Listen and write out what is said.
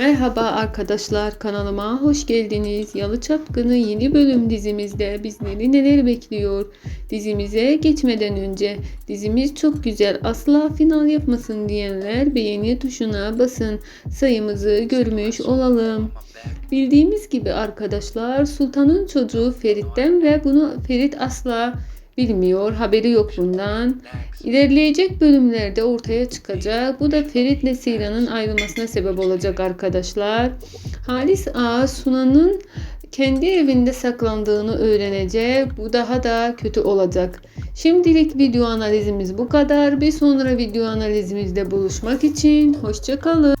Merhaba arkadaşlar kanalıma hoş geldiniz. Yalı Çapkını yeni bölüm dizimizde bizleri neler bekliyor? Dizimize geçmeden önce dizimiz çok güzel asla final yapmasın diyenler beğeni tuşuna basın sayımızı görmüş olalım. Bildiğimiz gibi arkadaşlar Sultan'ın çocuğu Ferit'ten ve bunu Ferit asla bilmiyor haberi yok bundan. İlerleyecek bölümlerde ortaya çıkacak. Bu da Ferit'le Seyran'ın ayrılmasına sebep olacak arkadaşlar. Halis Ağa Sunan'ın kendi evinde saklandığını öğrenecek. Bu daha da kötü olacak. Şimdilik video analizimiz bu kadar. Bir sonra video analizimizde buluşmak için hoşçakalın.